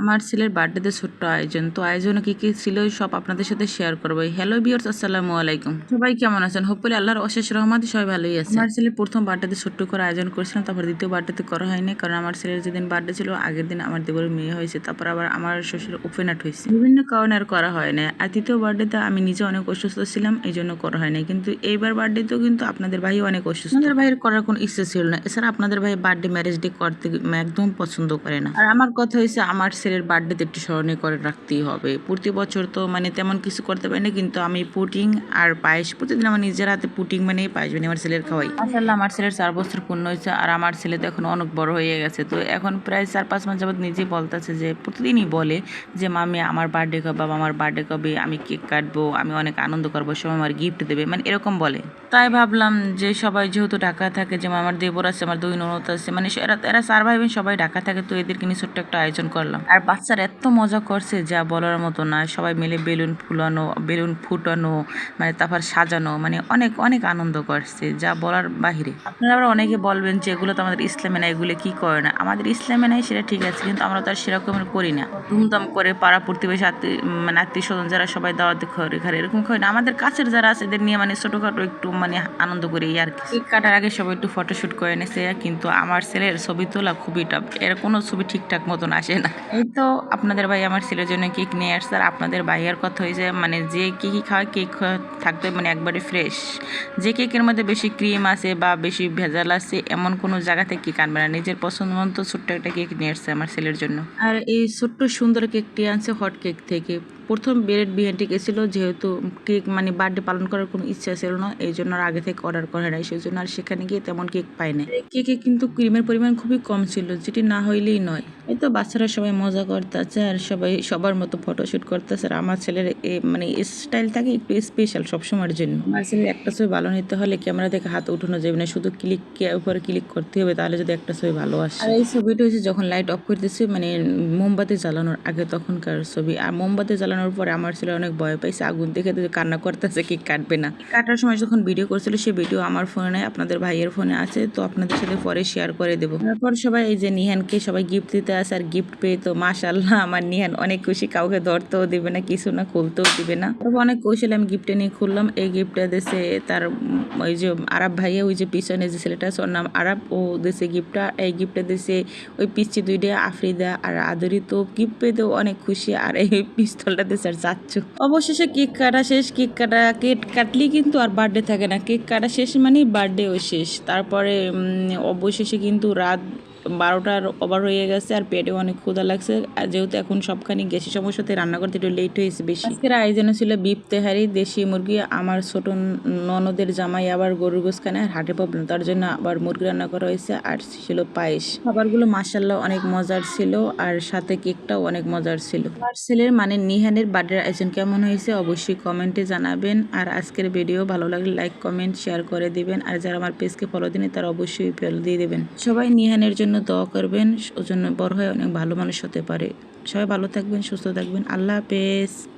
আমার ছেলের বার্থডেতে ছোট্ট আয়োজন। তো আয়োজনে কি কি ছিল সব আপনাদের সাথে শেয়ার করব। হ্যালো বিয়ার্স আসসালামু আলাইকুম। সবাই কেমন আছেন? হোপলি আল্লাহর অশেষ রহমতে সবাই ভালোই আছে। আমার ছেলের প্রথম বার্থডেতে ছোট্ট করে আয়োজন করেছিলাম তারপর দ্বিতীয় বার্থডেতে করা হয়নি কারণ আমার ছেলের যেদিন বার্থডে ছিল আগের দিন আমার দেবরের মেয়ে হয়েছে তারপর আবার আমার শ্বশুর ওপেন আট হয়েছে। বিভিন্ন কারণে আর করা হয় না আর তৃতীয় বার্থডেতে আমি নিজে অনেক অসুস্থ ছিলাম এই জন্য করা হয়নি। কিন্তু এইবার বার্থডেতেও কিন্তু আপনাদের ভাই অনেক অসুস্থ। আপনাদের ভাইয়ের করার কোনো ইচ্ছে ছিল না। এছাড়া আপনাদের ভাই বার্থডে ম্যারেজ ডে করতে একদম পছন্দ করে না। আর আমার কথা হয়েছে আমার ছেলের বার্থডেতে একটু স্মরণীয় করে রাখতেই হবে। প্রতি বছর তো মানে তেমন কিছু করতে পারি না, কিন্তু আমি পুটিং আর পায়েস, প্রতিদিন আমার নিজের হাতে পুটিং মানে পায়েস বানিয়ে আমার ছেলের খাওয়াই। আসলে আমার ছেলের চার বছর পূর্ণ হয়েছে আর আমার ছেলে তো এখন অনেক বড় হয়ে গেছে। তো এখন প্রায় চার পাঁচ মাস যাবত নিজেই বলতেছে যে, প্রতিদিনই বলে যে, মামি, আমার বার্থডে কবে? আমার বার্থডে কবে? আমি কেক কাটবো, আমি অনেক আনন্দ করব, সবাই আমার গিফট দেবে। মানে এরকম বলে। তাই ভাবলাম যে, সবাই যেহেতু ঢাকা থাকে যেমন আমার দেবর আছে, আমার দুই ননদ আছে মানে এরা এরা চার ভাই সবাই ঢাকা থাকে, তো এদেরকে নিয়ে ছোট্ট একটা আয়োজন করলাম। আর বাচ্চারা এত মজা করছে যা বলার মতো না। সবাই মিলে বেলুন ফুলানো, বেলুন ফুটানো মানে তারপর সাজানো মানে অনেক অনেক আনন্দ করছে যা বলার বাহিরে। আপনারা আবার অনেকে বলবেন যে এগুলো তো আমাদের ইসলামে নাই, এগুলো কি করে না? আমাদের ইসলামে নাই সেটা ঠিক আছে, কিন্তু আমরা তো আর সেরকম করি না। ধুমধাম করে পাড়া প্রতিবেশী আত্মীয় মানে আত্মীয় স্বজন যারা সবাই দাওয়াত ঘরে ঘরে এরকম করে না, আমাদের কাছের যারা আছে এদের নিয়ে মানে ছোটোখাটো একটু মানে আনন্দ করি আর কি। কাটার আগে সবাই একটু ফটোশ্যুট করে এনেছে কিন্তু আমার ছেলের ছবি তোলা খুবই টাফ এর কোনো ছবি ঠিকঠাক মতন আসে না। এই তো আপনাদের ভাই আমার ছেলের জন্য কেক নিয়ে আসছে আর আপনাদের ভাইয়ের কথা হয়েছে মানে যে কী কী খাওয়া কেক থাকবে মানে একবারে ফ্রেশ যে কেকের মধ্যে বেশি ক্রিম আছে বা বেশি ভেজাল আছে, এমন কোনো জায়গা থেকে কেক আনবে না। নিজের পছন্দ মতো ছোট্ট একটা কেক নিয়ে আসছে আমার ছেলের জন্য। আর এই ছোট্ট সুন্দর কেকটি আনছে হট কেক থেকে। প্রথম বেরেট বিরিয়ানিটি গেছিল যেহেতু কেক মানে বার্থডে পালন করার কোনো ইচ্ছা ছিল না, এই জন্য আর আগে থেকে অর্ডার করে নাই, সেই জন্য আর সেখানে গিয়ে তেমন কেক পাই নাই। কেকে কিন্তু ক্রিমের পরিমাণ খুবই কম ছিল, যেটি না হইলেই নয়। এই তো বাচ্চারা সবাই মজা করতেছে আর সবাই সবার মতো ফটোশ্যুট করতেছে, আর আমার ছেলের মানে স্টাইল থাকে একটু স্পেশাল সবসময়ের জন্য। আমার ছেলের একটা ছবি ভালো নিতে হলে ক্যামেরা থেকে হাত উঠানো যাবে না, শুধু ক্লিক উপরে ক্লিক করতে হবে, তাহলে যদি একটা ছবি ভালো আসে। আর এই ছবিটা হচ্ছে যখন লাইট অফ করতেছে মানে মোমবাতি জ্বালানোর আগে তখনকার ছবি, আর মোমবাতি জ্বালানোর পরে আমার ছেলে অনেক ভয় পাইছে আগুন দেখে তো কান্না করতেছে, কেক কাটবে না। কাটার সময় যখন ভিডিও করছিল সেই ভিডিও আমার ফোনে নেই আপনাদের ভাইয়ের ফোনে আছে, তো আপনাদের সাথে পরে শেয়ার করে দেবো। তারপর সবাই এই যে নিহানকে সবাই গিফট দিতে আসে, আর গিফট পেয়ে তো মাশাল্লাহ আমার নিহান অনেক খুশি, কাউকে ধরতেও দিবে না, কিছু না, খুলতেও দিবে না। তারপর অনেক কৌশলে আমি গিফটে নিয়ে খুললাম, এই গিফটটা দেশে তার, ওই যে আরব ভাইয়া, ওই যে পিছনে যে ছেলেটা আছে, ওর নাম আরব, ও দেশে গিফটটা এই গিফটটা দেশে ওই পিচ্ছি দুইটা, আফ্রিদা আর আদরি তো গিফট পেতেও অনেক খুশি, আর এই পিস্তলটা দেশে আর যাচ্ছ। অবশেষে কেক কাটা শেষ, কেক কাটা, কেক কাটলেই কিন্তু আর বার্থডে থাকে না। কেক কাটা শেষ মানেই বার্থডেও শেষ। তারপরে অবশেষে কিন্তু রাত বারোটার ওভার হয়ে গেছে আর পেটে অনেক ক্ষুধা লাগছে। আর যেহেতু এখন সবখানি গ্যাসের সমস্যাতে রান্না করতে একটু লেট হয়েছে বেশি। আজকের আয়োজন ছিল বিপ তেহারি, দেশি মুরগি, আমার ছোট ননদের জামাই আবার গরুর গোস খানে আর হাটে প্রবলেম তার জন্য আবার মুরগি রান্না করা হয়েছে, আর ছিল পায়েস। খাবারগুলো মাসাল্লাহ অনেক মজার ছিল, আর সাথে কেকটাও অনেক মজার ছিল। আমার ছেলের মানে নিহানের বার্থডে আয়োজন কেমন হয়েছে অবশ্যই কমেন্টে জানাবেন, আর আজকের ভিডিও ভালো লাগলে লাইক কমেন্ট শেয়ার করে দিবেন, আর যারা আমার পেজকে ফলো দিনে তারা অবশ্যই ফলো দিয়ে দেবেন। সবাই নিহানের জন্য দোয়া করবেন। ও জন্য বড় হয়ে অনেক ভালো মানুষ হতে পারে। সবাই ভালো থাকবেন, সুস্থ থাকবেন। আল্লাহ হাফেজ।